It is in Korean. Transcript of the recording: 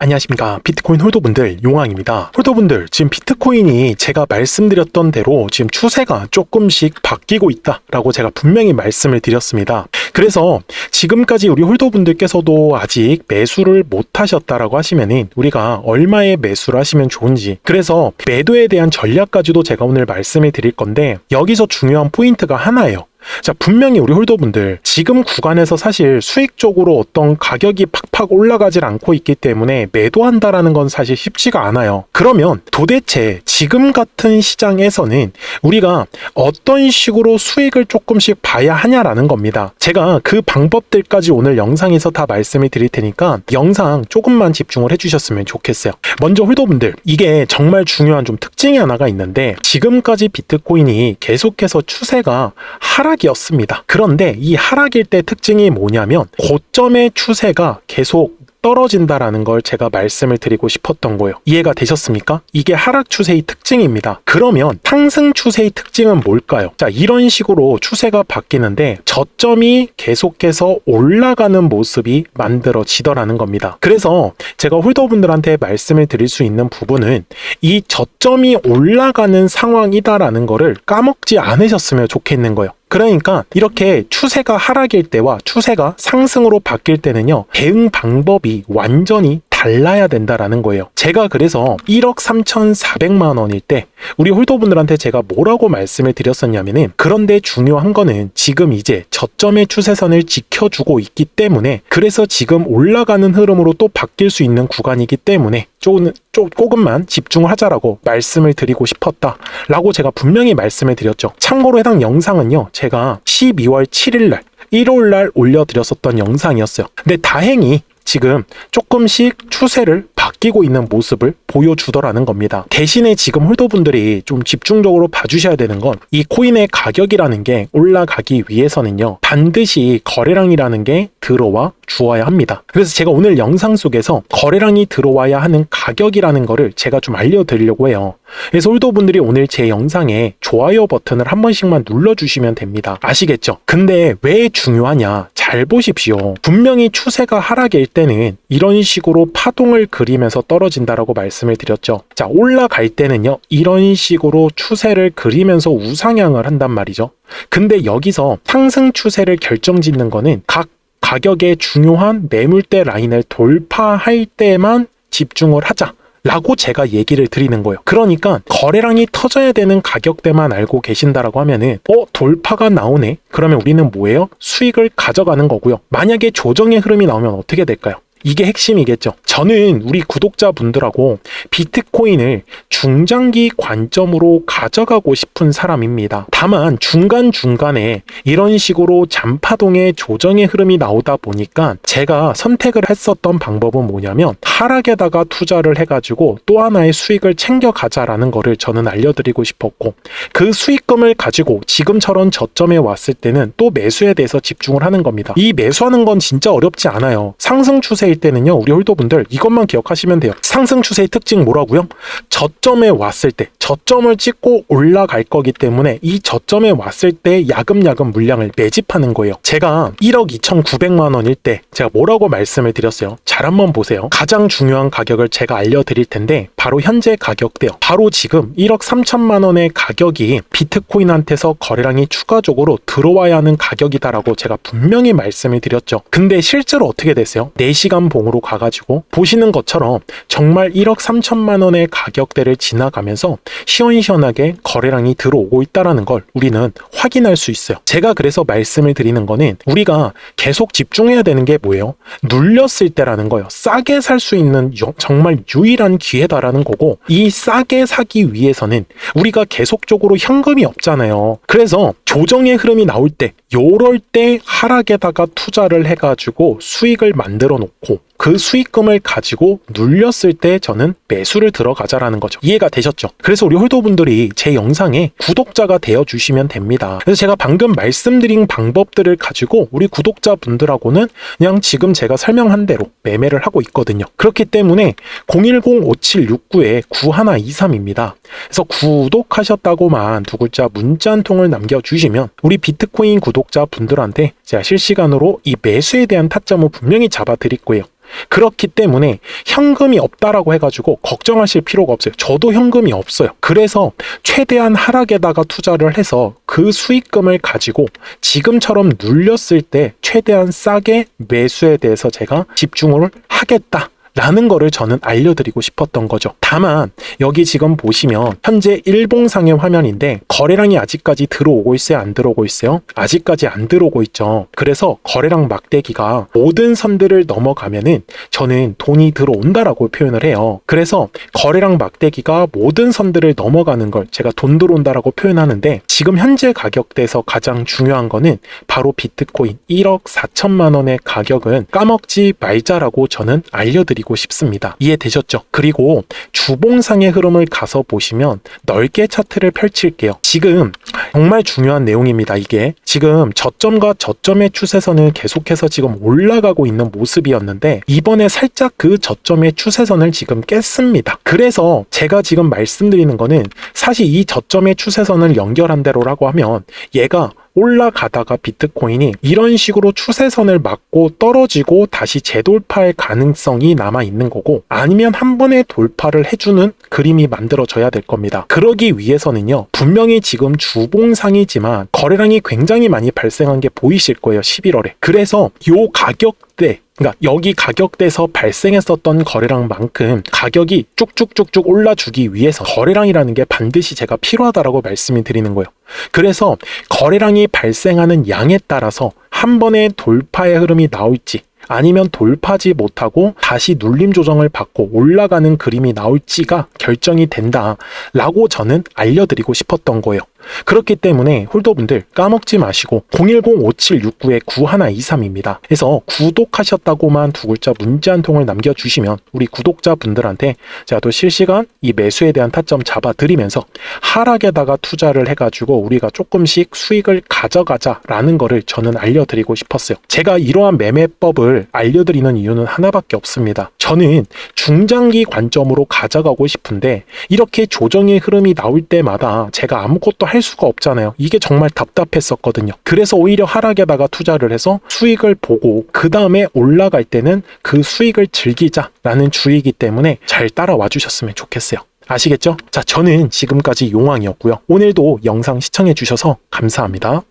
안녕하십니까. 비트코인 홀더분들 용왕입니다. 홀더분들 지금 비트코인이 제가 말씀드렸던 대로 지금 추세가 조금씩 바뀌고 있다 라고 제가 분명히 말씀을 드렸습니다. 그래서 지금까지 우리 홀더분들께서도 아직 매수를 못 하셨다라고 하시면은 우리가 얼마에 매수를 하시면 좋은지 그래서 매도에 대한 전략까지도 제가 오늘 말씀을 드릴 건데 여기서 중요한 포인트가 하나예요 자, 분명히 우리 홀더분들 지금 구간에서 사실 수익적으로 어떤 가격이 팍팍 올라가질 않고 있기 때문에 매도한다라는 건 사실 쉽지가 않아요. 그러면 도대체 지금 같은 시장에서는 우리가 어떤 식으로 수익을 조금씩 봐야 하냐라는 겁니다. 제가 그 방법들까지 오늘 영상에서 다 말씀을 드릴 테니까 영상 조금만 집중을 해주셨으면 좋겠어요. 먼저 홀더분들 이게 정말 중요한 좀 특징이 하나가 있는데 지금까지 비트코인이 계속해서 추세가 하락 이었습니다. 그런데 이 하락일 때 특징이 뭐냐면 고점의 추세가 계속 떨어진다라는 걸 제가 말씀을 드리고 싶었던 거예요. 이해가 되셨습니까? 이게 하락 추세의 특징입니다. 그러면 상승 추세의 특징은 뭘까요? 자, 이런 식으로 추세가 바뀌는데 저점이 계속해서 올라가는 모습이 만들어지더라는 겁니다. 그래서 제가 홀더분들한테 말씀을 드릴 수 있는 부분은 이 저점이 올라가는 상황이다라는 거를 까먹지 않으셨으면 좋겠는 거예요. 그러니까 이렇게 추세가 하락일 때와 추세가 상승으로 바뀔 때는요, 대응 방법이 완전히 달라야 된다라는 거예요. 제가 그래서 1억 3,400만 원일 때 우리 홀더분들한테 제가 뭐라고 말씀을 드렸었냐면은 그런데 중요한 거는 지금 이제 저점의 추세선을 지켜주고 있기 때문에 그래서 지금 올라가는 흐름으로 또 바뀔 수 있는 구간이기 때문에 조금, 조금만 집중을 하자라고 말씀을 드리고 싶었다 라고 제가 분명히 말씀을 드렸죠. 참고로 해당 영상은요, 제가 12월 7일 날 1월 날 올려드렸었던 영상이었어요. 근데 다행히 지금 조금씩 추세를 바뀌고 있는 모습을 보여주더라는 겁니다. 대신에 지금 홀더분들이 좀 집중적으로 봐주셔야 되는 건 이 코인의 가격이라는 게 올라가기 위해서는요, 반드시 거래량이라는 게 들어와 주어야 합니다. 그래서 제가 오늘 영상 속에서 거래량이 들어와야 하는 가격이라는 거를 제가 좀 알려드리려고 해요. 그래서 홀더분들이 오늘 제 영상에 좋아요 버튼을 한 번씩만 눌러주시면 됩니다. 아시겠죠? 근데 왜 중요하냐? 잘 보십시오. 분명히 추세가 하락일 때는 이런 식으로 파동을 그리면서 떨어진다라고 말씀을 드렸죠. 자, 올라갈 때는요, 이런 식으로 추세를 그리면서 우상향을 한단 말이죠. 근데 여기서 상승 추세를 결정 짓는 거는 각 가격의 중요한 매물대 라인을 돌파할 때만 집중을 하자. 라고 제가 얘기를 드리는 거예요. 그러니까 거래량이 터져야 되는 가격대만 알고 계신다라고 하면은 어 돌파가 나오네. 그러면 우리는 뭐예요? 수익을 가져가는 거고요. 만약에 조정의 흐름이 나오면 어떻게 될까요? 이게 핵심이겠죠. 저는 우리 구독자분들하고 비트코인을 중장기 관점으로 가져가고 싶은 사람입니다. 다만 중간중간에 이런 식으로 잔파동의 조정의 흐름이 나오다 보니까 제가 선택을 했었던 방법은 뭐냐면 하락에다가 투자를 해가지고 또 하나의 수익을 챙겨가자라는 거를 저는 알려드리고 싶었고 그 수익금을 가지고 지금처럼 저점에 왔을 때는 또 매수에 대해서 집중을 하는 겁니다. 이 매수하는 건 진짜 어렵지 않아요. 상승 추세 일 때는요, 우리 홀더분들 이것만 기억하시면 돼요. 상승 추세의 특징 뭐라고요? 저점에 왔을 때, 저점을 찍고 올라갈 거기 때문에 이 저점에 왔을 때 야금야금 물량을 매집하는 거예요. 제가 1억 2,900만 원일 때 제가 뭐라고 말씀을 드렸어요? 잘 한번 보세요. 가장 중요한 가격을 제가 알려드릴 텐데 바로 현재 가격대요. 바로 지금 1억 3천만 원의 가격이 비트코인한테서 거래량이 추가적으로 들어와야 하는 가격이다라고 제가 분명히 말씀을 드렸죠. 근데 실제로 어떻게 됐어요? 4시간 봉으로 가가지고 보시는 것처럼 정말 1억 3천만 원의 가격대를 지나가면서 시원시원하게 거래량이 들어오고 있다라는 걸 우리는 확인할 수 있어요. 제가 그래서 말씀을 드리는 거는 우리가 계속 집중해야 되는 게 뭐예요? 눌렸을 때라는 거예요. 싸게 살 수 있는 여- 정말 유일한 기회다라는 거고 이 싸게 사기 위해서는 우리가 계속적으로 현금이 없잖아요. 그래서 조정의 흐름이 나올 때 요럴 때 하락에다가 투자를 해가지고 수익을 만들어 놓고 Ку. 그 수익금을 가지고 눌렸을 때 저는 매수를 들어가자라는 거죠. 이해가 되셨죠? 그래서 우리 홀더분들이 제 영상에 구독자가 되어 주시면 됩니다. 그래서 제가 방금 말씀드린 방법들을 가지고 우리 구독자분들하고는 그냥 지금 제가 설명한 대로 매매를 하고 있거든요. 그렇기 때문에 010-5769-9123입니다. 그래서 구독하셨다고만 두 글자 문자 한 통을 남겨주시면 우리 비트코인 구독자분들한테 제가 실시간으로 이 매수에 대한 타점을 분명히 잡아드릴 거예요. 그렇기 때문에 현금이 없다라고 해가지고 걱정하실 필요가 없어요. 저도 현금이 없어요. 그래서 최대한 하락에다가 투자를 해서 그 수익금을 가지고 지금처럼 눌렸을 때 최대한 싸게 매수에 대해서 제가 집중을 하겠다. 라는 거를 저는 알려드리고 싶었던 거죠. 다만 여기 지금 보시면 현재 일봉상의 화면인데 거래량이 아직까지 들어오고 있어요? 안 들어오고 있어요? 아직까지 안 들어오고 있죠. 그래서 거래량 막대기가 모든 선들을 넘어가면은 저는 돈이 들어온다라고 표현을 해요. 그래서 거래량 막대기가 모든 선들을 넘어가는 걸 제가 돈 들어온다라고 표현하는데 지금 현재 가격대에서 가장 중요한 거는 바로 비트코인 1억 4천만 원의 가격은 까먹지 말자라고 저는 알려드리고 싶습니다. 이해되셨죠? 그리고 주봉상의 흐름을 가서 보시면 넓게 차트를 펼칠게요. 지금 정말 중요한 내용입니다. 이게 지금 저점과 저점의 추세선을 계속해서 지금 올라가고 있는 모습이었는데 이번에 살짝 그 저점의 추세선을 지금 깼습니다. 그래서 제가 지금 말씀드리는 거는 사실 이 저점의 추세선을 연결한 대로라고 하면 얘가 올라가다가 비트코인이 이런 식으로 추세선을 맞고 떨어지고 다시 재돌파할 가능성이 남아 있는 거고 아니면 한 번에 돌파를 해주는 그림이 만들어져야 될 겁니다. 그러기 위해서는요 분명히 지금 주봉상이지만 거래량이 굉장히 많이 발생한 게 보이실 거예요 11월에 그래서 요 가격 대 그러니까 여기 가격대에서 발생했었던 거래량만큼 가격이 쭉쭉쭉쭉 올라주기 위해서 거래량이라는 게 반드시 제가 필요하다라고 말씀을 드리는 거예요. 그래서 거래량이 발생하는 양에 따라서 한 번에 돌파의 흐름이 나올지 아니면 돌파지 못하고 다시 눌림 조정을 받고 올라가는 그림이 나올지가 결정이 된다라고 저는 알려드리고 싶었던 거예요. 그렇기 때문에 홀더분들 까먹지 마시고 010-5769-9123입니다. 그래서 구독하셨다고만 두 글자 문자 한 통을 남겨주시면 우리 구독자분들한테 제가 또 실시간 이 매수에 대한 타점 잡아드리면서 하락에다가 투자를 해가지고 우리가 조금씩 수익을 가져가자라는 거를 저는 알려드리고 싶었어요. 제가 이러한 매매법을 알려드리는 이유는 하나밖에 없습니다. 저는 중장기 관점으로 가져가고 싶은데 이렇게 조정의 흐름이 나올 때마다 제가 아무것도 할 수가 없잖아요. 이게 정말 답답했었거든요. 그래서 오히려 하락에다가 투자를 해서 수익을 보고 그 다음에 올라갈 때는 그 수익을 즐기자라는 주의이기 때문에 잘 따라와 주셨으면 좋겠어요. 아시겠죠? 자, 저는 지금까지 용왕이었고요. 오늘도 영상 시청해 주셔서 감사합니다.